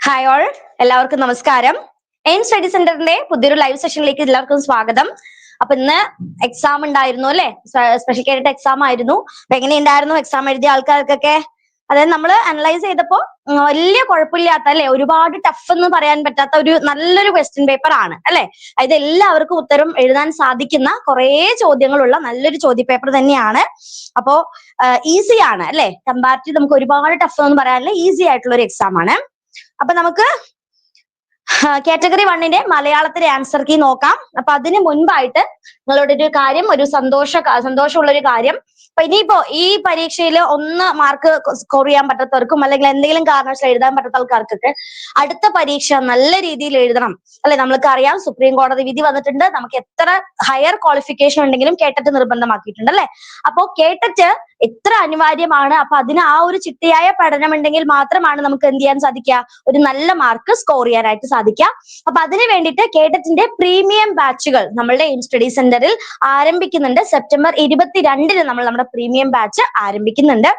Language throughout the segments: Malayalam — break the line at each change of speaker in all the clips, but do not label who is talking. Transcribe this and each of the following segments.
ഹായ് ഓൾ എല്ലാവർക്കും നമസ്കാരം. എയിം സ്റ്റഡി സെന്ററിന്റെ പുതിയൊരു ലൈവ് സെഷനിലേക്ക് എല്ലാവർക്കും സ്വാഗതം. അപ്പൊ ഇന്ന് എക്സാം ഉണ്ടായിരുന്നു അല്ലെ? സ്പെഷ്യൽ കേരറ്റ് എക്സാം ആയിരുന്നു. അപ്പൊ എങ്ങനെ ഉണ്ടായിരുന്നു എക്സാം എഴുതിയ ആൾക്കാർക്കൊക്കെ? അതായത് നമ്മൾ അനലൈസ് ചെയ്തപ്പോൾ വലിയ കുഴപ്പമില്ലാത്ത അല്ലെ ഒരുപാട് ടഫ് എന്ന് പറയാൻ പറ്റാത്ത ഒരു നല്ലൊരു ക്വസ്റ്റ്യൻ പേപ്പർ ആണ് അല്ലെ? അതായത് എല്ലാവർക്കും ഉത്തരം എഴുതാൻ സാധിക്കുന്ന കുറേ ചോദ്യങ്ങളുള്ള നല്ലൊരു ചോദ്യ പേപ്പർ തന്നെയാണ്. അപ്പോ ഈസി ആണ് അല്ലെ? കമ്പാരിറ്റീവ് നമുക്ക് ഒരുപാട് ടഫ് എന്ന് പറയാനില്ല ഈസി ആയിട്ടുള്ള ഒരു എക്സാം ആണ്. അപ്പൊ നമുക്ക് കാറ്റഗറി വണ്ണിന്റെ മലയാളത്തിലെ ആൻസർ കീ നോക്കാം. അപ്പൊ അതിന് മുൻപായിട്ട് നിങ്ങളോട് ഒരു കാര്യം ഒരു സന്തോഷ സന്തോഷമുള്ള ഒരു കാര്യം അപ്പൊ ഇനിയിപ്പോ ഈ പരീക്ഷയിൽ ഒന്ന് മാർക്ക് സ്കോർ ചെയ്യാൻ പറ്റാത്തവർക്കും അല്ലെങ്കിൽ എന്തെങ്കിലും കാരണവശാൽ എഴുതാൻ പറ്റാത്ത ആൾക്കാർക്കൊക്കെ അടുത്ത പരീക്ഷ നല്ല രീതിയിൽ എഴുതണം. അല്ലെ നമ്മൾക്ക് അറിയാം സുപ്രീം കോടതി വിധി വന്നിട്ടുണ്ട്. നമുക്ക് എത്ര ഹയർ ക്വാളിഫിക്കേഷൻ ഉണ്ടെങ്കിലും കേട്ടറ്റ് നിർബന്ധമാക്കിയിട്ടുണ്ട് അല്ലെ? അപ്പോ കേട്ടറ്റ് എത്ര അനിവാര്യമാണ്? അപ്പൊ അതിന് ആ ഒരു ചിട്ടയായ പഠനം ഉണ്ടെങ്കിൽ മാത്രമാണ് നമുക്ക് എന്ത് ചെയ്യാൻ സാധിക്കുക? ഒരു നല്ല മാർക്ക് സ്കോർ ചെയ്യാനായിട്ട് സാധിക്കുക. അപ്പൊ അതിന് വേണ്ടിയിട്ട് കേഡറ്റിന്റെ പ്രീമിയം ബാച്ചുകൾ നമ്മളുടെ എയിം സ്റ്റഡി സെന്ററിൽ ആരംഭിക്കുന്നുണ്ട്. സെപ്റ്റംബർ ഇരുപത്തിരണ്ടിന് നമ്മൾ നമ്മുടെ പ്രീമിയം ബാച്ച് ആരംഭിക്കുന്നുണ്ട്.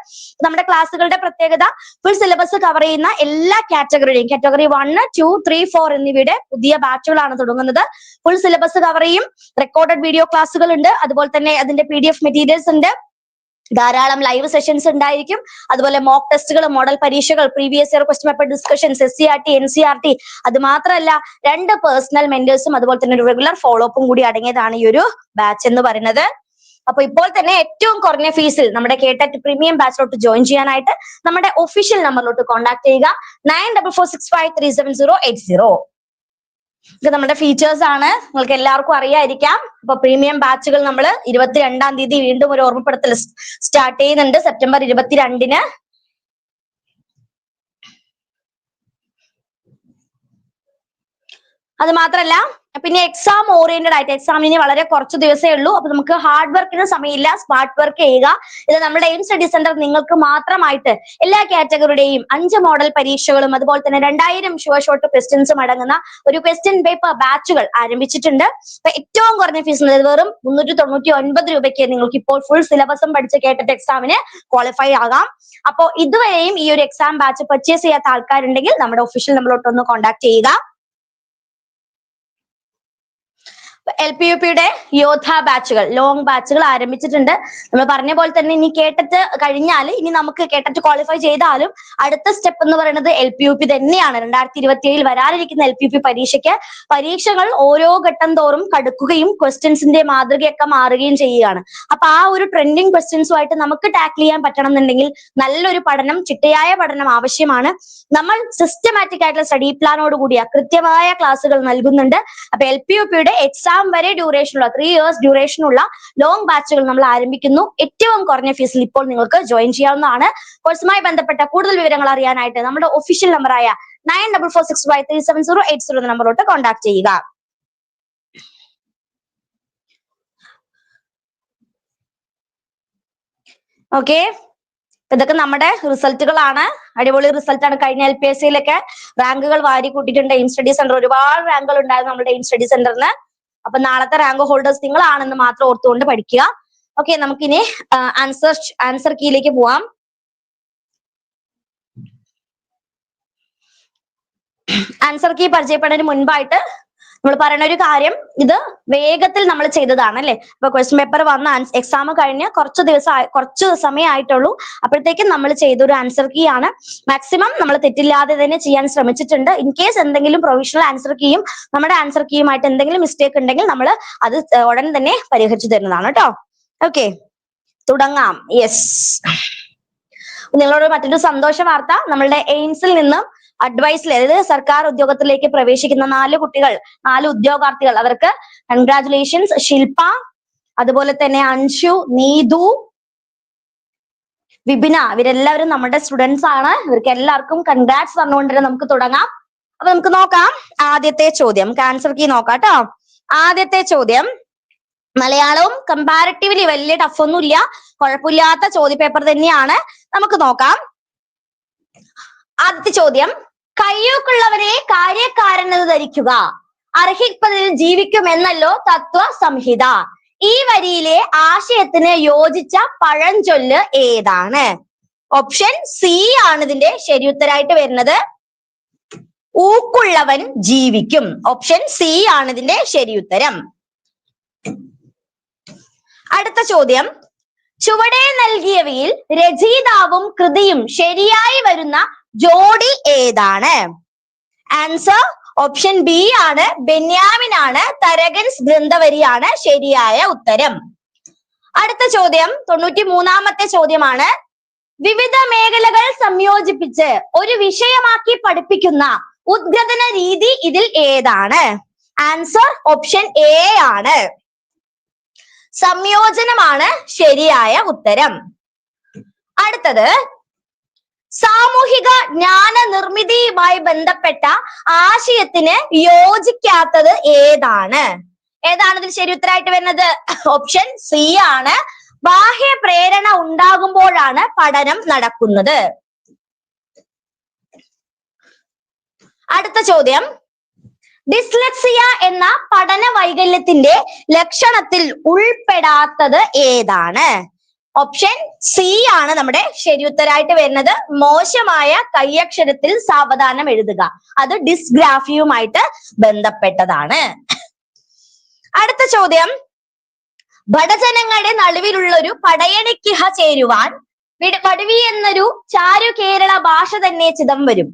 നമ്മുടെ ക്ലാസ്സുകളുടെ പ്രത്യേകത ഫുൾ സിലബസ് കവർ ചെയ്യുന്ന എല്ലാ കാറ്റഗറിയുടെയും category one two three four എന്നിവയുടെ പുതിയ ബാച്ചുകളാണ് തുടങ്ങുന്നത്. ഫുൾ സിലബസ് കവർ ചെയ്യും. റെക്കോർഡഡ് വീഡിയോ ക്ലാസ്സുകൾ ഉണ്ട് അതുപോലെ തന്നെ അതിന്റെ പി ഡി എഫ് മെറ്റീരിയൽസ് ഉണ്ട്. ധാരാളം ലൈവ് സെഷൻസ് ഉണ്ടായിരിക്കും. അതുപോലെ മോക്ക് ടെസ്റ്റുകൾ മോഡൽ പരീക്ഷകൾ previous year question paper discussions S C R T N C R T അത് മാത്രമല്ല രണ്ട് പേഴ്സണൽ മെന്റേഴ്സും അതുപോലെ തന്നെ ഒരു റെഗുലർ ഫോളോ അപ്പും കൂടി അടങ്ങിയതാണ് ഈ ഒരു ബാച്ച് എന്ന് പറയുന്നത്. അപ്പൊ ഇപ്പോൾ തന്നെ ഏറ്റവും കുറഞ്ഞ ഫീസിൽ നമ്മുടെ കേട്ടറ്റ് പ്രീമിയം ബാച്ചിലോട്ട് ജോയിൻ ചെയ്യാനായിട്ട് നമ്മുടെ ഒഫീഷ്യൽ നമ്പറിലോട്ട് കോൺടാക്ട് ചെയ്യുക. Nine double four six five three seven zero eight zero ഇത് നമ്മുടെ ഫീച്ചേഴ്സ് ആണ്. നിങ്ങൾക്ക് എല്ലാവർക്കും അറിയായിരിക്കാം. അപ്പൊ പ്രീമിയം ബാച്ചുകൾ നമ്മൾ ഇരുപത്തിരണ്ടാം തീയതി വീണ്ടും ഒരു ഓർമ്മപ്പെടുത്തൽ സ്റ്റാർട്ട് ചെയ്യുന്നുണ്ട്. സെപ്റ്റംബർ ഇരുപത്തിരണ്ടിന്. അത് മാത്രല്ല പിന്നെ എക്സാം ഓറിയന്റഡ് ആയിട്ട് എക്സാമിന് വളരെ കുറച്ച് ദിവസമേ ഉള്ളൂ. അപ്പൊ നമുക്ക് ഹാർഡ് വർക്കിന് സമയമില്ല. സ്മാർട്ട് വർക്ക് ചെയ്യുക ഇത് നമ്മുടെ എയിം സ്റ്റഡി സെന്റർ നിങ്ങൾക്ക് മാത്രമായിട്ട് എല്ലാ കാറ്റഗറിയുടെയും അഞ്ച് മോഡൽ പരീക്ഷകളും അതുപോലെ തന്നെ രണ്ടായിരം ഷുവർ ഷോർട്ട് ക്വസ്റ്റ്യൻസും അടങ്ങുന്ന ഒരു ക്വസ്റ്റ്യൻ പേപ്പർ ബാച്ചുകൾ ആരംഭിച്ചിട്ടുണ്ട്. അപ്പൊ ഏറ്റവും കുറഞ്ഞ ഫീസ് വെറും മുന്നൂറ്റി തൊണ്ണൂറ്റി ഒൻപത് രൂപയ്ക്ക് നിങ്ങൾക്ക് ഇപ്പോൾ ഫുൾ സിലബസും പഠിച്ച് കേട്ടിട്ട് എക്സാമിന് ക്വാളിഫൈ ആകാം. അപ്പോൾ ഇതുവരെയും ഈ ഒരു എക്സാം ബാച്ച് പർച്ചേസ് ചെയ്യാത്ത ആൾക്കാരുണ്ടെങ്കിൽ നമ്മുടെ ഒഫീഷ്യൽ നമ്മളോട്ടൊന്ന് കോൺടാക്ട് ചെയ്യുക. എൽ പി യു പിയുടെ യോധ ബാച്ചുകൾ ലോങ് ബാച്ചുകൾ ആരംഭിച്ചിട്ടുണ്ട്. നമ്മൾ പറഞ്ഞ പോലെ തന്നെ ഇനി കേട്ടിട്ട് കഴിഞ്ഞാൽ ഇനി നമുക്ക് കേട്ടിട്ട് ക്വാളിഫൈ ചെയ്താലും അടുത്ത സ്റ്റെപ്പ് എന്ന് പറയുന്നത് എൽ പി യു പി തന്നെയാണ്. രണ്ടായിരത്തി ഇരുപത്തി ഏഴിൽ വരാനിരിക്കുന്ന എൽ പി യു പി പരീക്ഷയ്ക്ക് പരീക്ഷകൾ ഓരോ ഘട്ടം തോറും കടുക്കുകയും ക്വസ്റ്റ്യൻസിന്റെ മാതൃകയൊക്കെ മാറുകയും ചെയ്യുകയാണ്. അപ്പൊ ആ ഒരു ട്രെൻഡിങ് ക്വസ്റ്റ്യൻസുമായിട്ട് നമുക്ക് ടാക്കിൾ ചെയ്യാൻ പറ്റണം എന്നുണ്ടെങ്കിൽ നല്ലൊരു പഠനം ചിട്ടയായ പഠനം ആവശ്യമാണ്. നമ്മൾ സിസ്റ്റമാറ്റിക് ആയിട്ടുള്ള സ്റ്റഡി പ്ലാനോട് കൂടിയ കൃത്യമായ ക്ലാസ്സുകൾ നൽകുന്നുണ്ട്. അപ്പൊ എൽ പി യു പിയുടെ എക്സാം വരെ ഡ്യൂറേഷനുള്ള ത്രീ ഇയേഴ്സ് ഡ്യൂറേഷനുള്ള ലോങ് ബാച്ചുകൾ നമ്മൾ ആരംഭിക്കുന്നു. ഏറ്റവും കുറഞ്ഞ ഫീസിൽ ഇപ്പോൾ നിങ്ങൾക്ക് ജോയിൻ ചെയ്യാവുന്നതാണ്. കോഴ്സുമായി ബന്ധപ്പെട്ട കൂടുതൽ വിവരങ്ങൾ അറിയാനായിട്ട് നമ്മുടെ ഒഫീഷ്യൽ നമ്പറായ nine double four six five three seven zero eight zero എന്ന നമ്പറിലോട്ട് കോൺടാക്ട് ചെയ്യുക. ഓക്കെ ഇതൊക്കെ നമ്മുടെ റിസൾട്ടുകളാണ്. അടിപൊളി റിസൾട്ടാണ് കഴിഞ്ഞ എൽ പി എസ് സിയിലൊക്കെ റാങ്കുകൾ വാരി കൂട്ടിയിട്ടുണ്ട്. എയിം സ്റ്റഡി സെന്റർ ഒരുപാട് റാങ്കുകൾ ഉണ്ടായിരുന്നു നമ്മുടെ എയിം സ്റ്റഡി സെന്ററിന് അപ്പൊ നാളത്തെ റാങ്ക് ഹോൾഡേഴ്സ് നിങ്ങളാണെന്ന് മാത്രം ഓർത്തുകൊണ്ട് പഠിക്കുക. ഓക്കെ നമുക്കിനി ആൻസർ ആൻസർ കീയിലേക്ക് പോവാം. ആൻസർ കീ പരിചയപ്പെടുന്നതിന് മുൻപായിട്ട് നമ്മൾ പറയുന്ന ഒരു കാര്യം ഇത് വേഗത്തിൽ നമ്മൾ ചെയ്തതാണ് അല്ലെ അപ്പൊ ക്വസ്റ്റ്യൻ പേപ്പർ വന്ന എക്സാം കഴിഞ്ഞ് കുറച്ച് ദിവസം കുറച്ച് സമയം ആയിട്ടുള്ളൂ. അപ്പോഴത്തേക്കും നമ്മൾ ചെയ്ത ഒരു ആൻസർ കീ ആണ്. മാക്സിമം നമ്മൾ തെറ്റില്ലാതെ തന്നെ ചെയ്യാൻ ശ്രമിച്ചിട്ടുണ്ട്. ഇൻ കേസ് എന്തെങ്കിലും പ്രൊവിഷണൽ ആൻസർ കീയും നമ്മുടെ ആൻസർ കീയുമായിട്ട് എന്തെങ്കിലും മിസ്റ്റേക്ക് ഉണ്ടെങ്കിൽ നമ്മൾ അത് ഉടൻ തന്നെ പരിഹരിച്ചു തരുന്നതാണ് കേട്ടോ. ഓക്കെ തുടങ്ങാം. യെസ് നിങ്ങളോട് മറ്റൊരു സന്തോഷ വാർത്ത. നമ്മളുടെ എയിംസിൽ നിന്നും അഡ്വൈസിൽ അതായത് സർക്കാർ ഉദ്യോഗത്തിലേക്ക് പ്രവേശിക്കുന്ന നാല് കുട്ടികൾ നാല് ഉദ്യോഗാർത്ഥികൾ. അവർക്ക് കൺഗ്രാചുലേഷൻസ് ശില്പ അതുപോലെ തന്നെ അൻഷു നീതു വിപിന. ഇവരെല്ലാവരും നമ്മുടെ സ്റ്റുഡൻസ് ആണ്. ഇവർക്ക് എല്ലാവർക്കും കൺഗ്രാറ്റ്സ് പറഞ്ഞുകൊണ്ട് തന്നെ നമുക്ക് തുടങ്ങാം. അപ്പൊ നമുക്ക് നോക്കാം. ആദ്യത്തെ ചോദ്യം. ആൻസർ കീ നോക്കാം കേട്ടോ ആദ്യത്തെ ചോദ്യം. മലയാളവും കമ്പാരിറ്റീവ്ലി വലിയ ടഫ് ഒന്നുമില്ല. കുഴപ്പമില്ലാത്ത ചോദ്യപേപ്പർ തന്നെയാണ്. നമുക്ക് നോക്കാം. ആദ്യത്തെ ചോദ്യം. കയ്യൂക്കുള്ളവരെ കാര്യക്കാരനെന്ന് ധരിക്കുക. അർഹിപ്പതിൽ ജീവിക്കുമെന്നല്ലോ തത്വ സംഹിത ഈ വരിയിലെ ആശയത്തിന് യോജിച്ച പഴഞ്ചൊല്ല് ഏതാണ്? ഓപ്ഷൻ സി ആണ് ഇതിന്റെ ശരിയുത്തരായിട്ട് വരുന്നത്. ഊക്കുള്ളവൻ ജീവിക്കും. ഓപ്ഷൻ സി ആണ് ഇതിന്റെ ശരിയുത്തരം അടുത്ത ചോദ്യം. ചുവടെ നൽകിയവയിൽ രചയിതാവും കൃതിയും ശരിയായി വരുന്ന ജോഡി ഏതാണ്? ആൻസർ ഓപ്ഷൻ ബി ആണ്. ബെന്യാമിൻ ആണ് തരകൻസ് ഗ്രന്ഥവരിയാണ് ശരിയായ ഉത്തരം. അടുത്ത ചോദ്യം തൊണ്ണൂറ്റി മൂന്നാമത്തെ ചോദ്യമാണ്. വിവിധ മേഖലകൾ സംയോജിപ്പിച്ച് ഒരു വിഷയമാക്കി പഠിപ്പിക്കുന്ന ഉദ്ഗ്രഥന രീതി ഇതിൽ ഏതാണ്? ആൻസർ ഓപ്ഷൻ എ ആണ്. സംയോജനമാണ് ശരിയായ ഉത്തരം. അടുത്തത് സാമൂഹിക ജ്ഞാന നിർമ്മിതിയുമായി ബന്ധപ്പെട്ട ആശയത്തിന് യോജിക്കാത്തത് ഏതാണ്? ഏതാണ് ഇതിൽ ശരി ഉത്തരമായിട്ട് വരുന്നത്? ഓപ്ഷൻ സി ആണ്. ബാഹ്യ പ്രേരണ ഉണ്ടാകുമ്പോഴാണ് പഠനം നടക്കുന്നത്. അടുത്ത ചോദ്യം. ഡിസ്ലക്സിയ എന്ന പഠന വൈകല്യത്തിന്റെ ലക്ഷണത്തിൽ ഉൾപ്പെടാത്തത് ഏതാണ്? ഓപ്ഷൻ സി ആണ് നമ്മുടെ ശരിയുത്തരായിട്ട് വരുന്നത്. മോശമായ കൈയക്ഷരത്തിൽ സാവധാനം എഴുതുക. അത് ഡിസ്ഗ്രാഫിയുമായിട്ട് ബന്ധപ്പെട്ടതാണ്. അടുത്ത ചോദ്യം. ഭടജനങ്ങളുടെ നടുവിലുള്ള ഒരു പടയണിക്കിഹ ചേരുവാൻ പടുവി എന്നൊരു ചാരു കേരള ഭാഷ തന്നെ ചിതം വരും.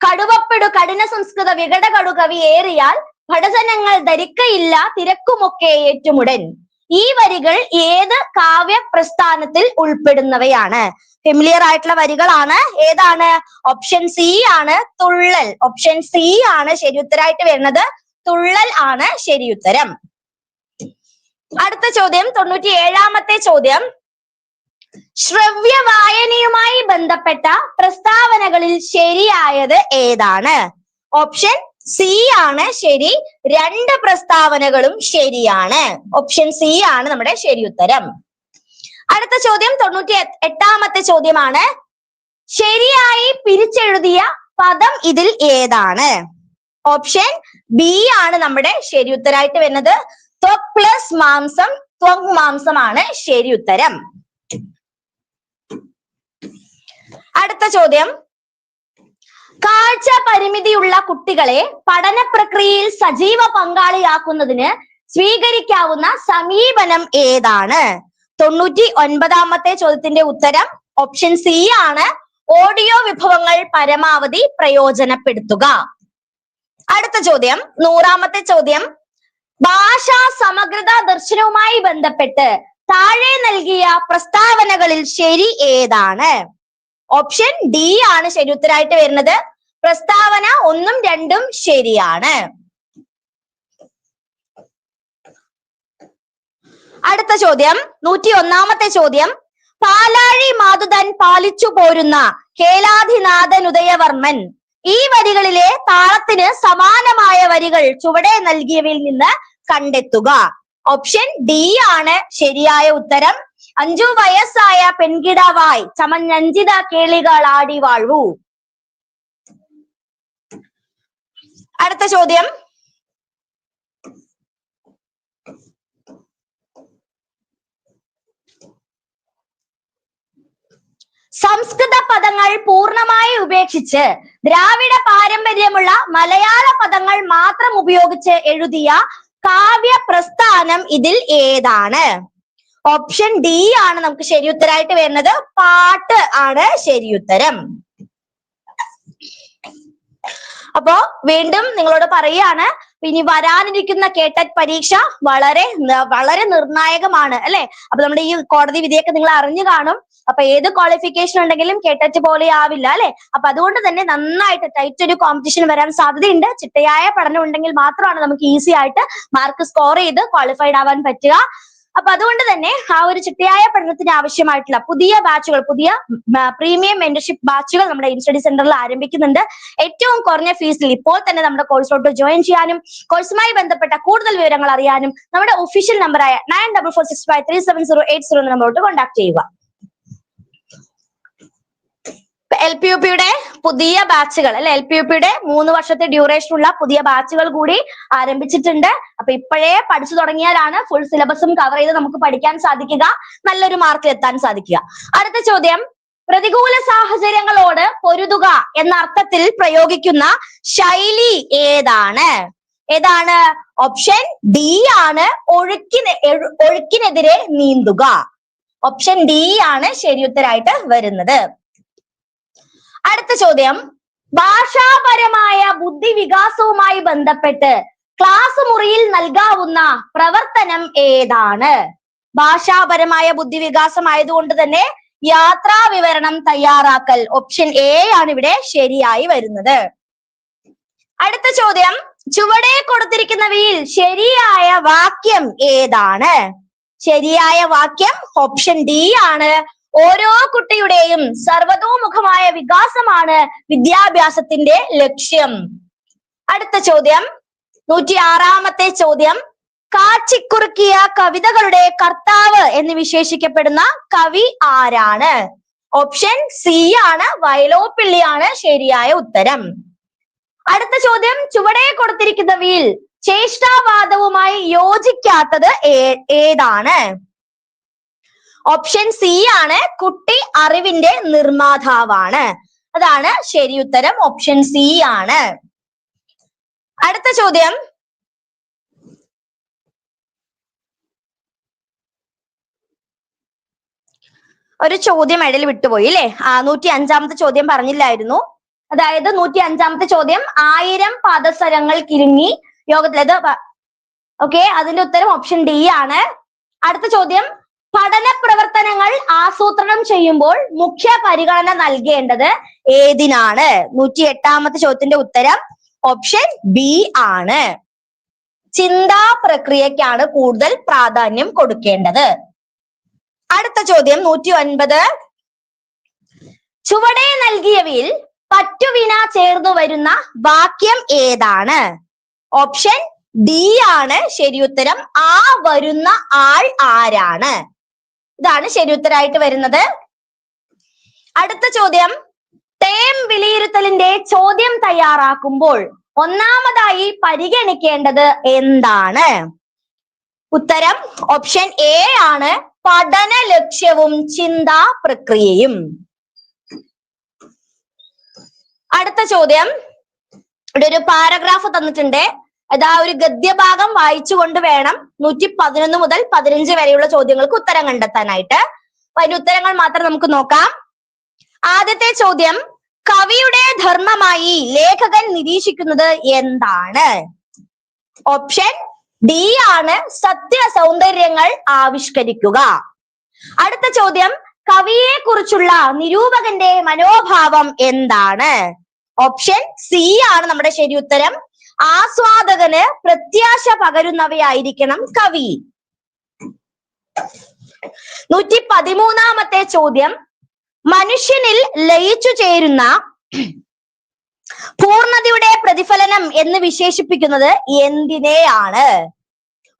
കടുവപ്പെടു കഠിന സംസ്കൃത വികട കടു കവി ഏറിയാൽ ഭടജനങ്ങൾ ധരിക്കയില്ല തിരക്കുമൊക്കെ ഏറ്റുമുടൻ. ഈ വരികൾ ഏത് കാവ്യ പ്രസ്ഥാനത്തിൽ ഉൾപ്പെടുന്നവയാണ്? ഫെമിലിയർ ആയിട്ടുള്ള വരികളാണ്. ഏതാണ്? ഓപ്ഷൻ സി ആണ് തുള്ളൽ. ഓപ്ഷൻ സി ആണ് ശരിയുത്തരായിട്ട് വരുന്നത് തുള്ളൽ ആണ് ശരിയുത്തരം അടുത്ത ചോദ്യം തൊണ്ണൂറ്റി ഏഴാമത്തെ ചോദ്യം. ശ്രവ്യ വായനയുമായി ബന്ധപ്പെട്ട പ്രസ്താവനകളിൽ ശരിയായത് ഏതാണ്? ഓപ്ഷൻ സി ആണ് ശരി. രണ്ട് പ്രസ്താവനകളും ശരിയാണ്. ഓപ്ഷൻ സി ആണ് നമ്മുടെ ശരി ഉത്തരം. അടുത്ത ചോദ്യം തൊണ്ണൂറ്റി എട്ട് എട്ടാമത്തെ ചോദ്യമാണ്. ശരിയായി പിരിച്ചെഴുതിയ പദം ഇതിൽ ഏതാണ്? ഓപ്ഷൻ ബി ആണ് നമ്മുടെ ശരി ഉത്തരായിട്ട് വരുന്നത്. ത്വക് പ്ലസ് മാംസം ത്വക് മാംസമാണ് ശരി ഉത്തരം. അടുത്ത ചോദ്യം. കാഴ്ച പരിമിതിയുള്ള കുട്ടികളെ പഠന പ്രക്രിയയിൽ സജീവ പങ്കാളിയാക്കുന്നതിന് സ്വീകരിക്കാവുന്ന സമീപനം ഏതാണ്? തൊണ്ണൂറ്റി ഒൻപതാമത്തെ ചോദ്യത്തിന്റെ ഉത്തരം ഓപ്ഷൻ സി ആണ്. ഓഡിയോ വിഭവങ്ങൾ പരമാവധി പ്രയോജനപ്പെടുത്തുക. അടുത്ത ചോദ്യം നൂറാമത്തെ ചോദ്യം. ഭാഷാ സമഗ്രത ദർശനവുമായി ബന്ധപ്പെട്ട് താഴെ നൽകിയ പ്രസ്താവനകളിൽ ശരി ഏതാണ്? ഓപ്ഷൻ ഡി ആണ് ശരി ഉത്തരായിട്ട് വരുന്നത്. പ്രസ്താവന ഒന്നും രണ്ടും ശരിയാണ്. അടുത്ത ചോദ്യം നൂറ്റി ഒന്നാമത്തെ ചോദ്യം. പാലാഴി മാതുതൻ പാലിച്ചു പോരുന്ന കേലാധിനാഥൻ ഉദയവർമ്മൻ ഈ വരികളിലെ താളത്തിന് സമാനമായ വരികൾ ചുവടെ നൽകിയവയിൽ നിന്ന് കണ്ടെത്തുക. ഓപ്ഷൻ ഡി ആണ് ശരിയായ ഉത്തരം. അഞ്ചു വയസ്സായ പെൺകിടാവായി ചമഞ്ഞഞ്ചിത കേളികൾ ആടി വാഴൂ അടുത്ത ചോദ്യം. സംസ്കൃത പദങ്ങൾ പൂർണമായി ഉപേക്ഷിച്ച് ദ്രാവിഡ പാരമ്പര്യമുള്ള മലയാള പദങ്ങൾ മാത്രം ഉപയോഗിച്ച് എഴുതിയ കാവ്യ പ്രസ്ഥാനം ഇതിൽ ഏതാണ്? ഓപ്ഷൻ ഡി ആണ് നമുക്ക് ശരിയുത്തരായിട്ട് വരുന്നത്. പാട്ട് ആണ് ശരിയുത്തരം. അപ്പോ വീണ്ടും നിങ്ങളോട് പറയാണ് ഇനി വരാനിരിക്കുന്ന കേട്ടറ്റ് പരീക്ഷ വളരെ വളരെ നിർണായകമാണ്. അല്ലെ? അപ്പൊ നമ്മുടെ ഈ കോടതി വിധിയൊക്കെ നിങ്ങൾ അറിഞ്ഞു കാണും. അപ്പൊ ഏത് ക്വാളിഫിക്കേഷൻ ഉണ്ടെങ്കിലും കേട്ടറ്റ് പോലെ ആവില്ല അല്ലെ? അപ്പൊ അതുകൊണ്ട് തന്നെ നന്നായിട്ട് ടൈറ്റ് ഒരു കോമ്പറ്റീഷൻ വരാൻ സാധ്യതയുണ്ട്. ചിട്ടയായ പഠനം ഉണ്ടെങ്കിൽ മാത്രമാണ് നമുക്ക് ഈസി ആയിട്ട് മാർക്ക് സ്കോർ ചെയ്ത് ക്വാളിഫൈഡ് ആവാൻ പറ്റുക. അപ്പൊ അതുകൊണ്ട് തന്നെ ആ ഒരു ചിട്ടയായ പഠനത്തിന് ആവശ്യമായിട്ടുള്ള പുതിയ ബാച്ചുകൾ പുതിയ പ്രീമിയം മെന്റർഷിപ്പ് ബാച്ചുകൾ നമ്മുടെ ഇൻസ്റ്റഡി സെന്ററിൽ ആരംഭിക്കുന്നുണ്ട്. ഏറ്റവും കുറഞ്ഞ ഫീസിൽ ഇപ്പോൾ തന്നെ നമ്മുടെ കോഴ്സിലോട്ട് ജോയിൻ ചെയ്യാനും കോഴ്സുമായി ബന്ധപ്പെട്ട കൂടുതൽ വിവരങ്ങൾ അറിയാനും നമ്മുടെ ഒഫീഷ്യൽ നമ്പറായ nine double four six five three seven zero eight zero നമ്പറോട്ട് contact ചെയ്യുക. എൽ പി യു പിയുടെ പുതിയ ബാച്ചുകൾ അല്ലെ എൽ പി യു പിയുടെ മൂന്ന് വർഷത്തെ ഡ്യൂറേഷൻ ഉള്ള പുതിയ ബാച്ചുകൾ കൂടി ആരംഭിച്ചിട്ടുണ്ട്. അപ്പൊ ഇപ്പോഴേ പഠിച്ചു തുടങ്ങിയാലാണ് ഫുൾ സിലബസും കവർ ചെയ്ത് നമുക്ക് പഠിക്കാൻ സാധിക്കുക നല്ലൊരു മാർക്കിൽ എത്താൻ സാധിക്കുക. അടുത്ത ചോദ്യം പ്രതികൂല സാഹചര്യങ്ങളോട് പൊരുതുക എന്ന അർത്ഥത്തിൽ പ്രയോഗിക്കുന്ന ശൈലി ഏതാണ്? ഏതാണ്? ഓപ്ഷൻ ഡി ആണ് ഒഴുക്കിന് ഒഴുക്കിനെതിരെ നീന്തുക. ഓപ്ഷൻ ഡി ആണ് ശരിയുത്തരായിട്ട് വരുന്നത്. അടുത്ത ചോദ്യം. ഭാഷാപരമായ ബുദ്ധി വികാസവുമായി ബന്ധപ്പെട്ട് ക്ലാസ് മുറിയിൽ നൽകാവുന്ന പ്രവർത്തനം ഏതാണ്? ഭാഷാപരമായ ബുദ്ധി വികാസം ആയതുകൊണ്ട് തന്നെ യാത്രാ വിവരണം തയ്യാറാക്കൽ ഓപ്ഷൻ എ ആണ് ഇവിടെ ശരിയായി വരുന്നത്. അടുത്ത ചോദ്യം. ചുവടെ കൊടുത്തിരിക്കുന്നവയിൽ ശരിയായ വാക്യം ഏതാണ്? ശരിയായ വാക്യം ഓപ്ഷൻ ഡി ആണ്. ഓരോ കുട്ടിയുടെയും സർവതോമുഖമായ വികാസമാണ് വിദ്യാഭ്യാസത്തിന്റെ ലക്ഷ്യം. അടുത്ത ചോദ്യം. നൂറ്റി ആറാമത്തെ ചോദ്യം. കാച്ചിക്കുറുക്കിയ കവിതകളുടെ കർത്താവ് എന്ന് വിശേഷിക്കപ്പെടുന്ന കവി ആരാണ്? ഓപ്ഷൻ സി ആണ്. വയലോപ്പിള്ളിയാണ്. ശരിയായ ഉത്തരം. അടുത്ത ചോദ്യം. ചുവടെ കൊടുത്തിരിക്കുന്നവയിൽ ചേഷ്ടാവാദവുമായി യോജിക്കാത്തത് ഏതാണ്? ഓപ്ഷൻ സി ആണ് കുട്ടി അറിവിന്റെ നിർമാതാവാണ് അതാണ് ശരി ഉത്തരം. ഓപ്ഷൻ സി ആണ്. അടുത്ത ചോദ്യം. ഒരു ചോദ്യം ഇടയിൽ വിട്ടുപോയി അല്ലെ? ആ നൂറ്റി അഞ്ചാമത്തെ ചോദ്യം പറഞ്ഞില്ലായിരുന്നു. അതായത് നൂറ്റി അഞ്ചാമത്തെ ചോദ്യം ആയിരം പാദസരങ്ങൾ കിരുങ്ങി യോഗത്തിലേത് ഓക്കെ അതിന്റെ ഉത്തരം ഓപ്ഷൻ ഡി ആണ്. അടുത്ത ചോദ്യം പഠന പ്രവർത്തനങ്ങൾ ആസൂത്രണം ചെയ്യുമ്പോൾ മുഖ്യ പരിഗണന നൽകേണ്ടത് ഏതിനാണ്? നൂറ്റി എട്ടാമത്തെ ചോദ്യത്തിന്റെ ഉത്തരം ഓപ്ഷൻ ബി ആണ്. ചിന്താ പ്രക്രിയക്കാണ് കൂടുതൽ പ്രാധാന്യം കൊടുക്കേണ്ടത്. അടുത്ത ചോദ്യം നൂറ്റി ഒൻപത് ചുവടെ നൽകിയവയിൽ പറ്റുവിന ചേർന്നു വരുന്ന വാക്യം ഏതാണ്? ഓപ്ഷൻ ഡി ആണ്. ശരിയുത്തരം ആ വരുന്ന ആൾ ആരാണ്? ഇതാണ് ശരി ഉത്തരായിട്ട് വരുന്നത്. അടുത്ത ചോദ്യം. തേം വിലയിരുത്തലിന്റെ ചോദ്യം തയ്യാറാക്കുമ്പോൾ ഒന്നാമതായി പരിഗണിക്കേണ്ടത് എന്താണ്? ഉത്തരം ഓപ്ഷൻ എ ആണ്. പഠന ലക്ഷ്യവും ചിന്താ പ്രക്രിയയും. അടുത്ത ചോദ്യം. ഇവിടെ ഒരു പാരഗ്രാഫ് തന്നിട്ടുണ്ട്. അതാ ഒരു ഗദ്യഭാഗം വായിച്ചുകൊണ്ട് വേണം നൂറ്റി പതിനൊന്ന് മുതൽ പതിനഞ്ച് വരെയുള്ള ചോദ്യങ്ങൾക്ക് ഉത്തരം കണ്ടെത്താനായിട്ട്. അപ്പൊ അതിന്റെ ഉത്തരങ്ങൾ മാത്രം നമുക്ക് നോക്കാം. ആദ്യത്തെ ചോദ്യം കവിയുടെ ധർമ്മമായി ലേഖകൻ നിരീക്ഷിക്കുന്നത് എന്താണ്? ഓപ്ഷൻ ഡി ആണ് സത്യ സൗന്ദര്യങ്ങൾ ആവിഷ്കരിക്കുക. അടുത്ത ചോദ്യം കവിയെ കുറിച്ചുള്ള നിരൂപകന്റെ മനോഭാവം എന്താണ്? ഓപ്ഷൻ സി ആണ് നമ്മുടെ ശരി ഉത്തരം. ആസ്വാദകന് പ്രത്യാശ പകരുന്നവയായിരിക്കണം കവി. നൂറ്റി പതിമൂന്നാമത്തെ ചോദ്യം. മനുഷ്യനിൽ ലയിച്ചു ചേരുന്ന പൂർണതയുടെ പ്രതിഫലനം എന്ന് വിശേഷിപ്പിക്കുന്നത് എന്തിനെയാണ്?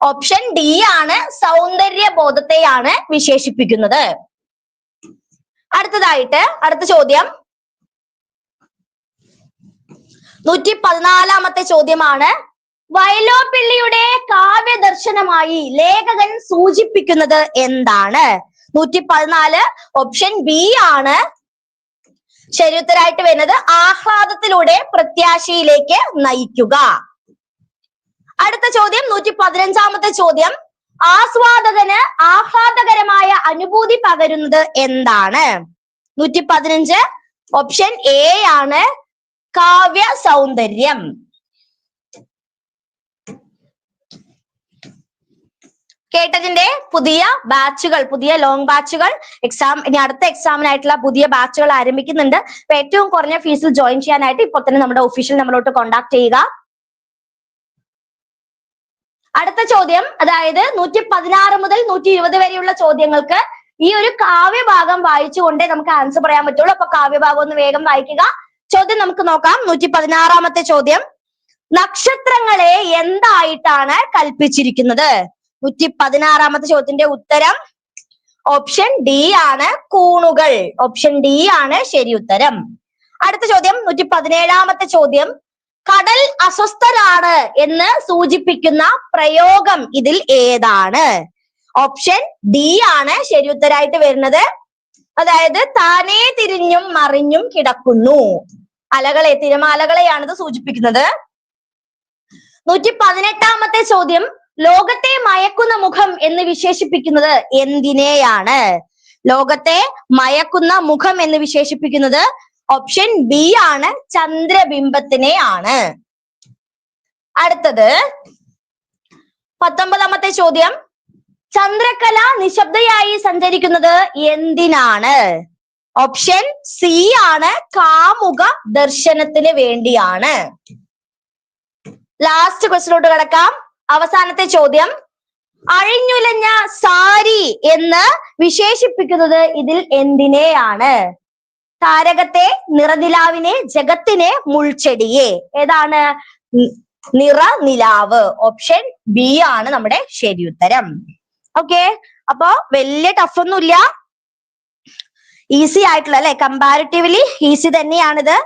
ഓപ്ഷൻ ഡി ആണ് സൗന്ദര്യ ബോധത്തെയാണ് വിശേഷിപ്പിക്കുന്നത്. അടുത്തതായിട്ട് അടുത്ത ചോദ്യം. നൂറ്റി പതിനാലാമത്തെ ചോദ്യമാണ്. വയലോപ്പിള്ളിയുടെ കാവ്യദർശനമായി ലേഖകൻ സൂചിപ്പിക്കുന്നത് എന്താണ്? നൂറ്റി പതിനാല് ഓപ്ഷൻ ബി ആണ് ശരിയുത്തരായിട്ട് വരുന്നത് ആഹ്ലാദത്തിലൂടെ പ്രത്യാശയിലേക്ക് നയിക്കുക. അടുത്ത ചോദ്യം നൂറ്റി പതിനഞ്ചാമത്തെ ചോദ്യം. ആസ്വാദകന് ആഹ്ലാദകരമായ അനുഭൂതി പകരുന്നത് എന്താണ്? നൂറ്റി പതിനഞ്ച് ഓപ്ഷൻ എ ആണ്. കാവ്യ സൗന്ദര്യം. കേട്ടതിന്റെ പുതിയ ബാച്ചുകൾ പുതിയ ലോങ് ബാച്ചുകൾ എക്സാം ഇനി അടുത്ത എക്സാമിനായിട്ടുള്ള പുതിയ ബാച്ചുകൾ ആരംഭിക്കുന്നുണ്ട്. അപ്പൊ ഏറ്റവും കുറഞ്ഞ ഫീസിൽ ജോയിൻ ചെയ്യാനായിട്ട് ഇപ്പോൾ തന്നെ നമ്മുടെ ഒഫീഷ്യൽ നമ്മളോട്ട് കോൺടാക്ട് ചെയ്യുക. അടുത്ത ചോദ്യം അതായത് നൂറ്റി പതിനാറ് മുതൽ നൂറ്റി ഇരുപത് വരെയുള്ള ചോദ്യങ്ങൾക്ക് ഈ ഒരു കാവ്യഭാഗം വായിച്ചുകൊണ്ടേ നമുക്ക് ആൻസർ പറയാൻ പറ്റുള്ളൂ. അപ്പൊ കാവ്യഭാഗം ഒന്ന് വേഗം വായിക്കുക. ചോദ്യം നമുക്ക് നോക്കാം. നൂറ്റി പതിനാറാമത്തെ ചോദ്യം. നക്ഷത്രങ്ങളെ എന്തായിട്ടാണ് കൽപ്പിച്ചിരിക്കുന്നത്? നൂറ്റി പതിനാറാമത്തെ ചോദ്യത്തിന്റെ ഉത്തരം ഓപ്ഷൻ ഡി ആണ് കൂണുകൾ. ഓപ്ഷൻ ഡി ആണ് ശരി ഉത്തരം. അടുത്ത ചോദ്യം നൂറ്റി പതിനേഴാമത്തെ ചോദ്യം. കടൽ അസ്വസ്ഥരാണ് എന്ന് സൂചിപ്പിക്കുന്ന പ്രയോഗം ഇതിൽ ഏതാണ്? ഓപ്ഷൻ ഡി ആണ് ശരി ഉത്തരായിട്ട് വരുന്നത്. അതായത് താനേ തിരിഞ്ഞും മറിഞ്ഞും കിടക്കുന്നു. അലകളെ തിരമാലകളെയാണ് ഇത് സൂചിപ്പിക്കുന്നത്. നൂറ്റി പതിനെട്ടാമത്തെ ചോദ്യം ലോകത്തെ മയക്കുന്ന മുഖം എന്ന് വിശേഷിപ്പിക്കുന്നത് എന്തിനെയാണ്? ലോകത്തെ മയക്കുന്ന മുഖം എന്ന് വിശേഷിപ്പിക്കുന്നത് ഓപ്ഷൻ ബി ആണ് ചന്ദ്രബിംബത്തിനെ ആണ്. അടുത്തത് പത്തൊമ്പതാമത്തെ ചോദ്യം ചന്ദ്രകല നിശബ്ദയായി സഞ്ചരിക്കുന്നത് എന്തിനാണ്? ഓപ്ഷൻ സി ആണ് കാമുക ദർശനത്തിന് വേണ്ടിയാണ്. ലാസ്റ്റ് ക്വസ്റ്റിലോട്ട് കിടക്കാം. അവസാനത്തെ ചോദ്യം. അഴിഞ്ഞുലഞ്ഞ സാരി എന്ന് വിശേഷിപ്പിക്കുന്നത് ഇതിൽ എന്തിനെയാണ്? താരകത്തെ നിറനിലാവിനെ ജഗത്തിനെ മുൾച്ചെടിയെ. ഏതാണ്? നിറനിലാവ്. ഓപ്ഷൻ ബി ആണ് നമ്മുടെ ശരി ഉത്തരം ഓക്കെ അപ്പൊ വലിയ ടഫ് ഒന്നുമില്ല. ഈസി ആയിട്ടുള്ള അല്ലെ? കമ്പാരിറ്റീവ്ലി ഈസി തന്നെയാണിത്.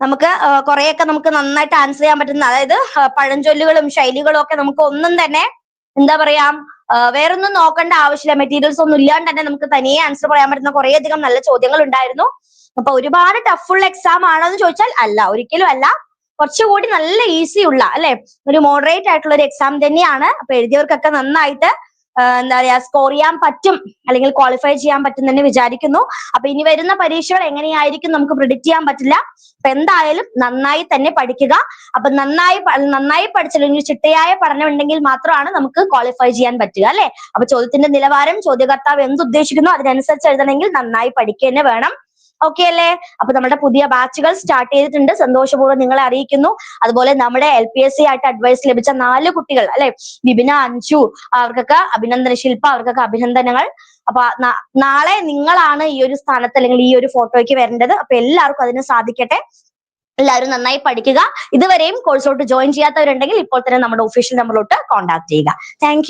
നമുക്ക് കുറെയൊക്കെ നമുക്ക് നന്നായിട്ട് ആൻസർ ചെയ്യാൻ പറ്റുന്ന അതായത് പഴഞ്ചൊല്ലുകളും ശൈലികളും ഒക്കെ നമുക്ക് ഒന്നും തന്നെ എന്താ പറയാ വേറൊന്നും നോക്കേണ്ട ആവശ്യമില്ല. മെറ്റീരിയൽസ് ഒന്നും ഇല്ലാണ്ട് തന്നെ നമുക്ക് തനിയെ ആൻസർ പറയാൻ പറ്റുന്ന കുറേ അധികം നല്ല ചോദ്യങ്ങൾ ഉണ്ടായിരുന്നു. അപ്പൊ ഒരുപാട് ടഫുള്ള എക്സാം ആണോ എന്ന് ചോദിച്ചാൽ അല്ല. ഒരിക്കലും അല്ല. കുറച്ചുകൂടി നല്ല ഈസി ഉള്ള അല്ലെ? ഒരു മോഡറേറ്റ് ആയിട്ടുള്ള ഒരു എക്സാം തന്നെയാണ്. അപ്പൊ എഴുതിയവർക്കൊക്കെ നന്നായിട്ട് എന്താ പറയാ സ്കോർ ചെയ്യാൻ പറ്റും അല്ലെങ്കിൽ ക്വാളിഫൈ ചെയ്യാൻ പറ്റും തന്നെ വിചാരിക്കുന്നു. അപ്പൊ ഇനി വരുന്ന പരീക്ഷകൾ എങ്ങനെയായിരിക്കും നമുക്ക് പ്രിഡിക്ട് ചെയ്യാൻ പറ്റില്ല. അപ്പൊ എന്തായാലും നന്നായി തന്നെ പഠിക്കുക. അപ്പൊ നന്നായി നന്നായി പഠിച്ചില്ലെങ്കിൽ ചിട്ടയായ പഠനം ഉണ്ടെങ്കിൽ മാത്രമാണ് നമുക്ക് ക്വാളിഫൈ ചെയ്യാൻ പറ്റുക അല്ലെ? അപ്പൊ ചോദ്യത്തിന്റെ നിലവാരം ചോദ്യകർത്താവ് എന്ത് ഉദ്ദേശിക്കുന്നു അതിനനുസരിച്ച് എഴുതണമെങ്കിൽ നന്നായി പഠിക്കുക തന്നെ വേണം. ഓക്കെ അല്ലേ? അപ്പൊ നമ്മുടെ പുതിയ ബാച്ചുകൾ സ്റ്റാർട്ട് ചെയ്തിട്ടുണ്ട്. സന്തോഷപൂർവം നിങ്ങളെ അറിയിക്കുന്നു. അതുപോലെ നമ്മുടെ എൽ പി എസ് സി ആയിട്ട് അഡ്വൈസ് ലഭിച്ച നാല് കുട്ടികൾ അല്ലെ? വിപിന അഞ്ചു അവർക്കൊക്കെ അഭിനന്ദന ശില്പ അവർക്കൊക്കെ അഭിനന്ദനങ്ങൾ. അപ്പൊ നാളെ നിങ്ങളാണ് ഈ ഒരു സ്ഥാനത്ത് അല്ലെങ്കിൽ ഈ ഒരു ഫോട്ടോയ്ക്ക് വരേണ്ടത്. അപ്പൊ എല്ലാവർക്കും അതിന് സാധിക്കട്ടെ. എല്ലാവരും നന്നായി പഠിക്കുക. ഇതുവരെയും കോഴ്സിലോട്ട് ജോയിൻ ചെയ്യാത്തവരുണ്ടെങ്കിൽ ഇപ്പോൾ തന്നെ നമ്മുടെ ഒഫീഷ്യൽ നമ്പറിലോട്ട് കോൺടാക്ട് ചെയ്യുക. താങ്ക്